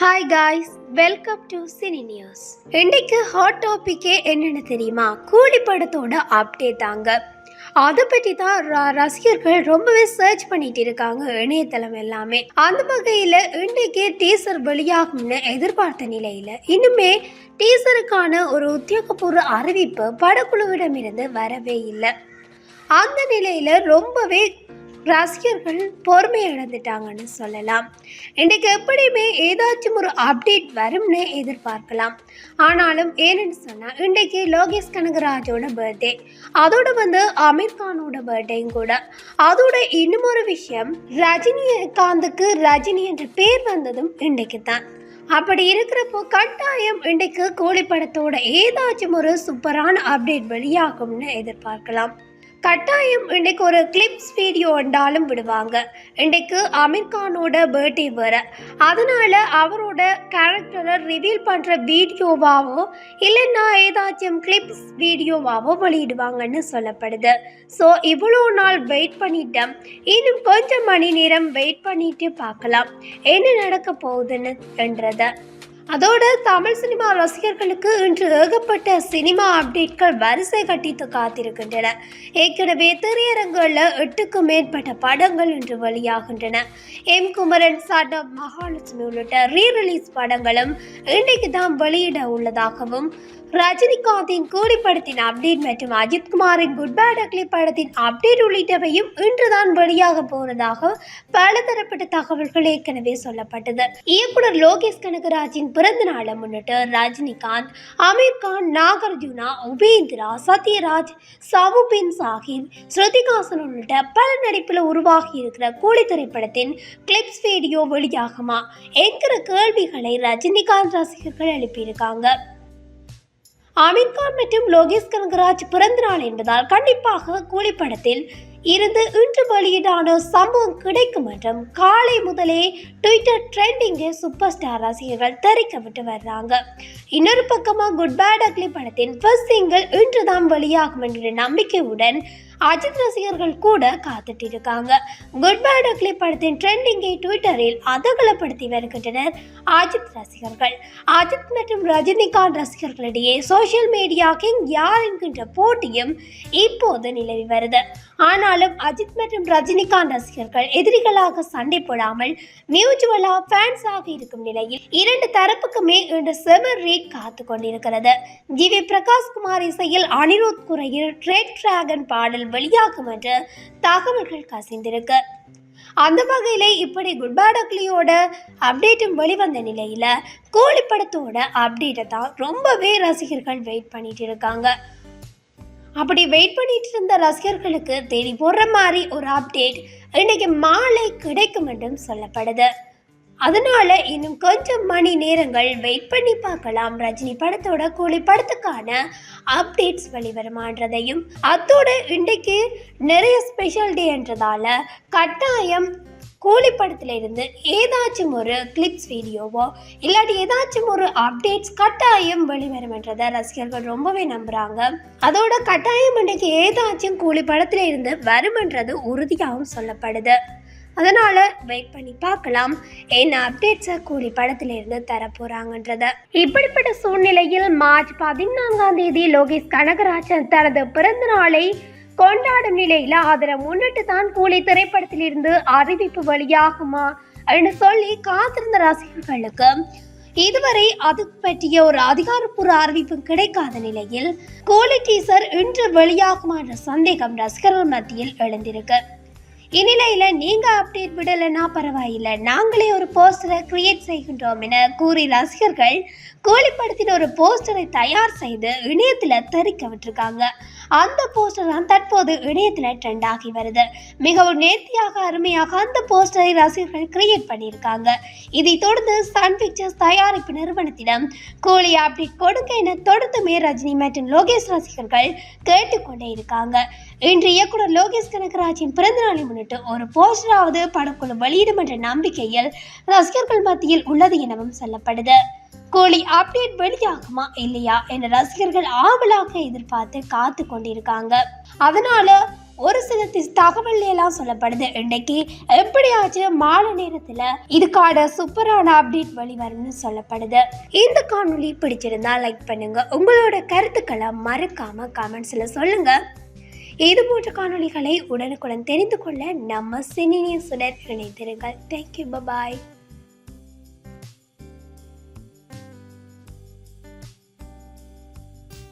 Hi guys welcome to cine news இன்னைக்கு hot டாபிக்கே என்னென்னு தெரியுமா? கூலி படத்தோட அப்டேட் தாங்க. அதை பற்றி தான் ர- ரசிகர்கள் ரொம்பவே சர்ச் பண்ணிட்டு இருக்காங்க இணையதளம் எல்லாமே. அந்த வகையில் இன்றைக்கு டீசர் வெளியாகும்னு எதிர்பார்த்த நிலையில் இன்னுமே டீசருக்கான ஒரு உத்தியோகபூர்வ அறிவிப்பு படக்குழுவிடமிருந்து வரவே இல்லை. அந்த நிலையில் ரொம்பவே ரசிகர்கள் பொறுமை இழந்துட்டாங்கன்னு சொல்லலாம். இன்றைக்கு எப்படியுமே ஏதாச்சும் ஒரு அப்டேட் வரும்னு எதிர்பார்க்கலாம். ஆனாலும் ஏன்னு சொன்னால் இன்றைக்கு லோகேஷ் கனகராஜோட பர்த்டே அதோட வந்து அமீர் கானோட பர்த்டேயும் கூட. அதோட இன்னும் ஒரு விஷயம் ரஜினிகாந்துக்கு ரஜினி என்ற பேர் வந்ததும் இன்றைக்கு தான் அப்படி இருக்கிறப்போ கட்டாயம் இன்றைக்கு கோழி படத்தோட ஏதாச்சும் ஒரு சூப்பரான அப்டேட் வெளியாகும்னு எதிர்பார்க்கலாம். கட்டாயம் இன்றைக்கு ஒரு கிளிப்ஸ் வீடியோ வந்தாலும் விடுவாங்க. இன்றைக்கு அமீர்கானோட பர்த்டே வர அதனால் அவரோட கேரக்டரை ரிவீல் பண்ணுற வீடியோவாவோ இல்லைன்னா ஏதாச்சும் கிளிப்ஸ் வீடியோவாவோ வெளியிடுவாங்கன்னு சொல்லப்படுது. ஸோ இவ்வளோ நாள் வெயிட் பண்ணிட்டேன். இன்னும் கொஞ்சம் மணி நேரம் வெயிட் பண்ணிட்டு பார்க்கலாம். என்ன நடக்க போகுதுன்னு என்றதை அதோட தமிழ் சினிமா ரசிகர்களுக்கு இன்று ஏகப்பட்ட சினிமா அப்டேட்கள் வரிசை கட்டித்து காத்திருக்கின்றன. ஏற்கனவே திரையரங்குகளில் எட்டுக்கும் மேற்பட்ட படங்கள் இன்று வெளியாகின்றன. எம் குமரன் சாட்டா மகாலட்சுமி உள்ளிட்ட ரீ ரிலீஸ் படங்களும் இன்றைக்கு தான் வெளியிட உள்ளதாகவும் ரஜினிகாந்தின் கூலி படத்தின் அப்டேட் மற்றும் அஜித்குமாரின் குட் பேட் அக்லி படத்தின் அப்டேட் உள்ளிட்டவையும் இன்றுதான் வெளியாக போனதாக பலதரப்பட்ட தகவல்கள் ஏற்கனவே சொல்லப்பட்டது. இயக்குனர் லோகேஷ் கனகராஜின் பிறந்த நாளை முன்னிட்டு ரஜினிகாந்த் அமீர் கான் நாகார்ஜுனா உபேந்திரா சத்யராஜ் சவுபின் சாஹிப் ஸ்ருதிகாசன் உள்ளிட்ட பல நடிப்பில் உருவாகி இருக்கிற கூலி திரைப்படத்தின் கிளிப்ஸ் வீடியோ வெளியாகுமா? என்கிற கேள்விகளை ரஜினிகாந்த் ரசிகர்கள் எழுப்பியிருக்காங்க. அமீர்கான் மற்றும் லோகேஷ் கனகராஜ் பிறந்தநாள் என்பதால் கண்டிப்பாக கூலி படத்தில் இருந்து இன்று வெளியீடான சம்பவம் கிடைக்கும் என்றும் காலை முதலே ட்விட்டர் ட்ரெண்டிங்கை சூப்பர் ஸ்டார் ரசிகர்கள் தெரிக்க விட்டு வர்றாங்க. இன்னொரு பக்கமாக குட் பேட் அக்லி படத்தின் ஃபர்ஸ்ட் சிங்கிள் இன்று தான் வெளியாகும் என்ற நம்பிக்கையுடன் அஜித் ரசிகர்கள் கூட காத்துட்டு இருக்காங்க குட் பை டக்லி படத்தின் ட்ரெண்டிங்கை ட்விட்டரில் அதகலப்படுத்தி வருகின்றனர் அஜித் ரசிகர்கள். அஜித் மற்றும் ரஜினிகாந்த் ரசிகர்களிடையே சோஷியல் மீடியா கிங் யார் என்கின்ற போட்டியும் இப்போது நிலவி வருது. ஆனாலும் அஜித் மற்றும் ரஜினிகாந்த் ரசிகர்கள் எதிரிகளாக சண்டை போடாமல் மியூச்சுவலா ஃபேன்ஸாக இருக்கும் நிலையில் இரண்டு தரப்புக்குமே இன்று செமர் ரீட் காத்து கொண்டிருக்கிறது. ஜி வி பிரகாஷ் குமார் இசையில் அனிருத் குறையில் ரெட் டிராகன் பாடல் வெளியாகும் என்று தகவல்கள் கசிந்திருக்கு. அந்த வகையில் இப்படி குட் பேட் அக்லியோட அப்டேட்டும் வெளிவந்த நிலையில் கோழி படத்தோட அப்டேட்டை தான் ரொம்பவே ரசிகர்கள் வெயிட் பண்ணிட்டு இருக்காங்க. அப்படி வெயிட் பண்ணிட்டு இருந்த ரசிகர்களுக்கு தேடி போடுற மாதிரி ஒரு அப்டேட் இன்னைக்கு மாலை கிடைக்கும் என்றும் சொல்லப்படுது. அதனால இன்னும் கொஞ்சம் மணி நேரங்கள் வெயிட் பண்ணி பார்க்கலாம். ரஜினி படத்தோட கூலி படத்துக்கான அப்டேட்ஸ் வெளிவருமான்றதையும் அத்தோடு இன்றைக்கு நிறைய ஸ்பெஷல் டேன்றதால கட்டாயம் கூலி படத்திலிருந்து ஏதாச்சும் ஒரு கிளிப்ஸ் வீடியோவோ இல்லாட்டி ஏதாச்சும் ஒரு அப்டேட்ஸ் கட்டாயம் வெளிவரும்ன்றதை ரசிகர்கள் ரொம்பவே நம்புகிறாங்க அதோட கட்டாயம் இன்றைக்கு ஏதாச்சும் கூலி படத்திலிருந்து வருமென்றது உறுதியாகவும் சொல்லப்படுது. அதனால வெயிட் பண்ணி பார்க்கலாம். என்ன அப்டேட்ஸை கூலி படத்திலிருந்து தர போறாங்கன்றத இப்படிப்பட்ட சூழ்நிலையில் மார்ச் பதினான்காம் தேதி லோகேஷ் கனகராஜன் தனது பிறந்த நாளை கொண்டாடும் நிலையில அதனை முன்னிட்டு தான் கூலி திரைப்படத்திலிருந்து அறிவிப்பு வெளியாகுமா என்று சொல்லி காத்திருந்த ரசிகர்களுக்கு இதுவரை அது பற்றிய ஒரு அதிகாரப்பூர்வ அறிவிப்பு கிடைக்காத நிலையில் கோலி டீசர் இன்று வெளியாகுமா என்ற சந்தேகம் ரசிகர்கள் மத்தியில் எழுந்திருக்கு. இந்நிலையில நீங்க அப்டேட் விடலைன்னா பரவாயில்லை. நாங்களே ஒரு போஸ்டரை கிரியேட் செய்கின்றோம் என கூறி ரசிகர்கள் கோழிப்படத்தின் ஒரு போஸ்டரை தயார் செய்து இணையத்தில் தெரிக்க விட்டுருக்காங்க. அந்த போஸ்டர் தான் தற்போது இணையத்தில் ட்ரெண்ட் ஆகி வருது. மிகவும் நேர்த்தியாக அருமையாக அந்த போஸ்டரை ரசிகர்கள் கிரியேட் பண்ணியிருக்காங்க. இதை தொடர்ந்து சன் பிக்சர்ஸ் தயாரிப்பு நிறுவனத்திடம் கூலி அப்டேட் கொடுங்க என தொடர்ந்துமே ரஜினி மற்றும் லோகேஷ் ரசிகர்கள் கேட்டுக்கொண்டே இருக்காங்க. இன்று இயக்குனர் லோகேஷ் கனகராஜின் பிறந்தநாளை முன்னிட்டு ஒரு போஸ்டராவது படக்குழு வெளியிடும் என்ற நம்பிக்கையில் ரசிகர்கள் மத்தியில் உள்ளது எனவும் சொல்லப்படுது. கோலி அப்டேட் வெளியாகுமா இல்லையா என ரசிகர்கள் ஆவலாக எதிர்பார்த்து காத்து கொண்டிருக்காங்க. அதனால ஒரு சில தகவல் எல்லாம் சொல்லப்படுது. இன்னைக்கு எப்படியாச்சும் மாலை நேரத்தில் இதுக்கான சூப்பரான அப்டேட் வெளிவரும்னு சொல்லப்படுது. இந்த காணொளி பிடிச்சிருந்தா லைக் பண்ணுங்க. உங்களோட கருத்துக்களை மறக்காம கமெண்ட்ஸ்ல சொல்லுங்க. இது போன்ற காணொளிகளை உடனுக்குடன் தெரிந்து கொள்ள நம்ம சினி நியூஸுடன் இணைந்திருங்கள். Thank you bye bye